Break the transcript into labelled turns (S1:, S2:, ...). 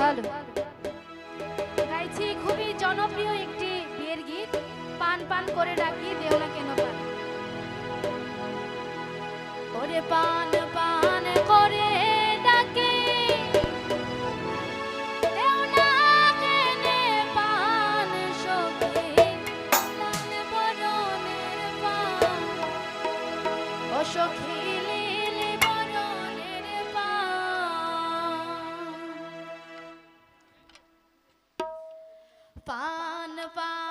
S1: ভালো। গাইছি, খুবই জনপ্রিয় একটি বিয়ের গীত। পান পান করে ডাকি, দেও না কেন পান। ওরে পান পান করে ডাকে সখী। পান পান পান